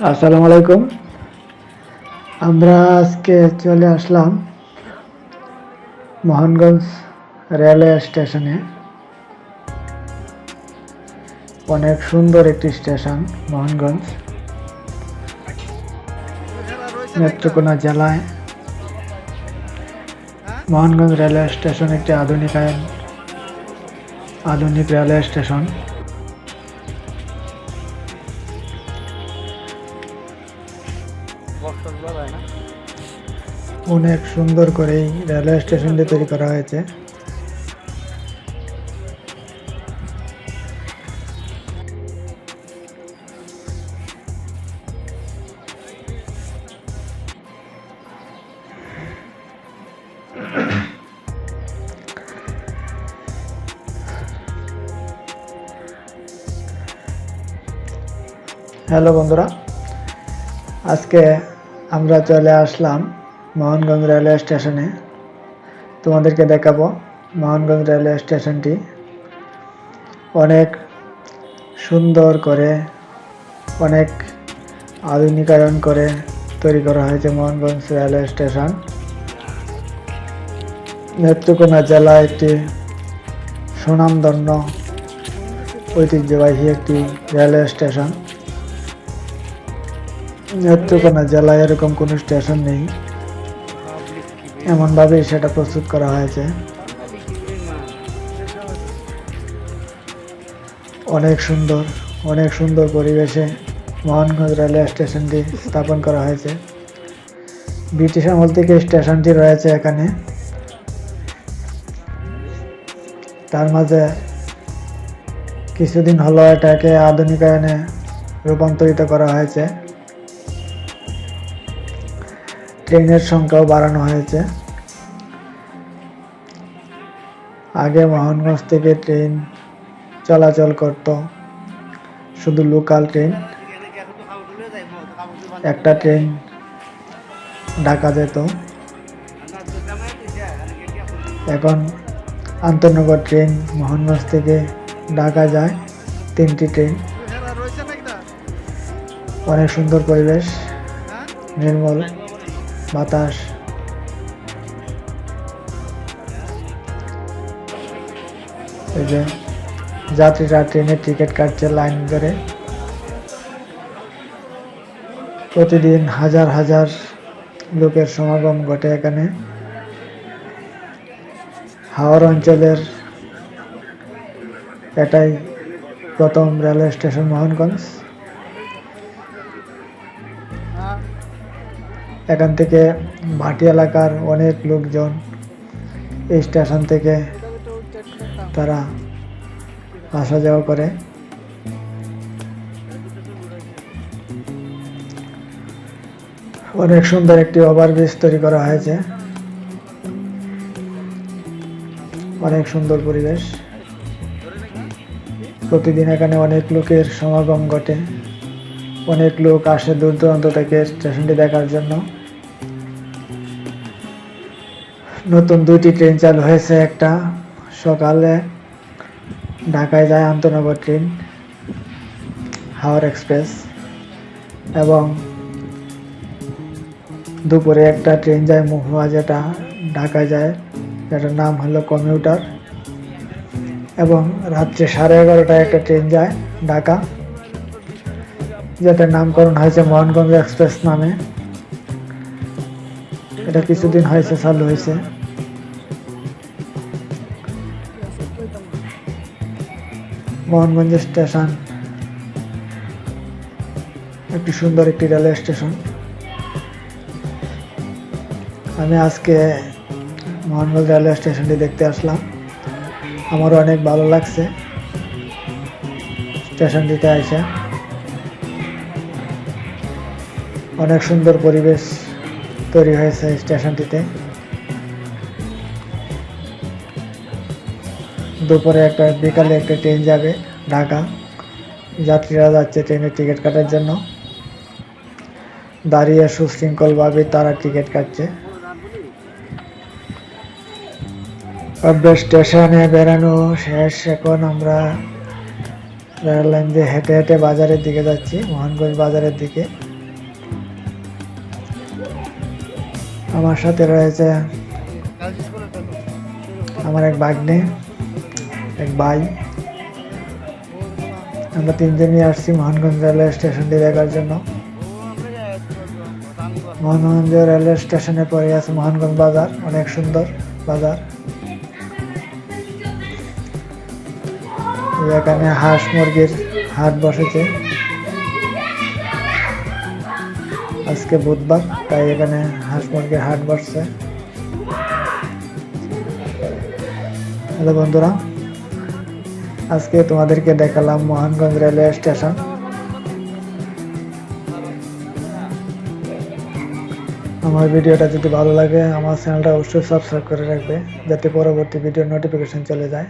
আসসালামু আলাইকুম। আমরা আজকে চলে আসলাম মোহনগঞ্জ রেলওয়ে স্টেশনে। অনেক সুন্দর একটি স্টেশন মোহনগঞ্জ। নেত্রকোনা জেলায়। মোহনগঞ্জ রেলওয়ে স্টেশন একটি আধুনিকায়ন আধুনিক রেলওয়ে স্টেশন। অনেক সুন্দর করে এই রেলওয়ে স্টেশনটি তৈরি করা হয়েছে। হ্যালো বন্ধুরা, আজকে আমরা চলে আসলাম মোহনগঞ্জ রেলওয়ে স্টেশনে তোমাদেরকে দেখাবো মোহনগঞ্জ রেলওয়ে স্টেশনটি। অনেক সুন্দর করে, অনেক আধুনিকায়ন করে তৈরি করা হয়েছে মোহনগঞ্জ রেলওয়ে স্টেশন। নেত্রকোনা জেলা একটি সুনামধন্য, ঐতিহ্যবাহী একটি রেলওয়ে স্টেশন। নেত্রকোনা জেলায় এরকম কোনো স্টেশন নেই। এমনভাবেই সেটা প্রস্তুত করা হয়েছে। অনেক সুন্দর অনেক সুন্দর পরিবেশে মোহনগঞ্জ রেলওয়ে স্টেশনটি স্থাপন করা হয়েছে। ব্রিটিশ আমল থেকে স্টেশনটি রয়েছে এখানে। তার মাঝে কিছুদিন হলো এটাকে আধুনিকায়নে রূপান্তরিত করা হয়েছে। ট্রেনের সংখ্যাও বাড়ানো হয়েছে। আগে মোহনগঞ্জ থেকে ট্রেন চলাচল করত, শুধু লোকাল ট্রেন। একটা ট্রেন ঢাকা যেত। এখন আন্তনগর ট্রেন মোহনগঞ্জ থেকে ঢাকা যায়, তিনটি ট্রেন। অনেক সুন্দর পরিবেশ, নির্মল। বাতাস। এই যে যাত্রীরা ট্রেনের টিকিট কাটছে লাইন ধরে। প্রতিদিন হাজার হাজার লোকের সমাগম ঘটে এখানে। হাওড় অঞ্চলের এটাই প্রথম রেলওয়ে স্টেশন মোহনগঞ্জ। এখান থেকে ভাটি এলাকার অনেক লোকজন এই স্টেশন থেকে তারা আসা যাওয়া করে। অনেক সুন্দর একটি ওভারব্রিজ তৈরি করা হয়েছে। অনেক সুন্দর পরিবেশ। প্রতিদিন এখানে অনেক লোকের সমাগম ঘটে। অনেক লোক আসে দূর দূরান্ত থেকে স্টেশনটি দেখার জন্য। নতুন দুইটি ট্রেন চালু হয়েছে, একটা সকালে ঢাকায় যায় আন্তনগর ট্রেন, হাওড় এক্সপ্রেস, এবং দুপুরে একটা ট্রেন যায় মহুয়া, যেটা ঢাকায় যায়, যেটার নাম হলো কমিউটার, এবং রাত্রে সাড়ে এগারোটায় একটা ট্রেন যায় ঢাকা। যেটার নামকরণ হয়েছে মোহনগঞ্জ এক্সপ্রেস নামে। এটা কিছুদিন হয়েছে, চালু হয়েছে। মোহনগঞ্জ স্টেশন। একটি সুন্দর একটি রেলওয়ে স্টেশন। আমি আজকে মোহনগঞ্জ রেলওয়ে স্টেশনটি দেখতে আসলাম। আমারও অনেক ভালো লাগছে। স্টেশনটিতে এসে অনেক সুন্দর পরিবেশ তৈরি হয়েছে স্টেশনটিতে। দুপুরে একটা, বিকালে একটা ট্রেন যাবে ঢাকা। যাত্রীরা যাচ্ছে ট্রেনের টিকিট কাটার জন্য। দাঁড়িয়ে সুশৃঙ্খলভাবে তারা টিকিট কাটছে। স্টেশনে বেড়ানো শেষ। এখন আমরা রেল লাইন দিয়ে হেঁটে হেঁটে বাজারের দিকে যাচ্ছি, মোহনগঞ্জ বাজারের দিকে। আমার সাথে রয়েছে আমার এক বাগনে এক ভাই। আমরা তিনজনই আসছি মোহনগঞ্জ রেলওয়ে স্টেশনটি দেখার জন্য। মোহনগঞ্জ রেলওয়ে স্টেশনে পরে আছে মোহনগঞ্জ বাজার, অনেক সুন্দর বাজার। এখানে হাঁস মুরগির হাট বসেছে। আজকে বুধবার, তাই এখানে হাঁস মুরগির হাট বসছে। হ্যালো বন্ধুরা, আজকে তোমাদেরকে দেখালাম মোহনগঞ্জ রেলওয়ে স্টেশন। আমার ভিডিওটা যদি ভালো লাগে, আমার চ্যানেলটা অবশ্যই সাবস্ক্রাইব করে রাখবে, যাতে পরবর্তী ভিডিওর নোটিফিকেশন চলে যায়।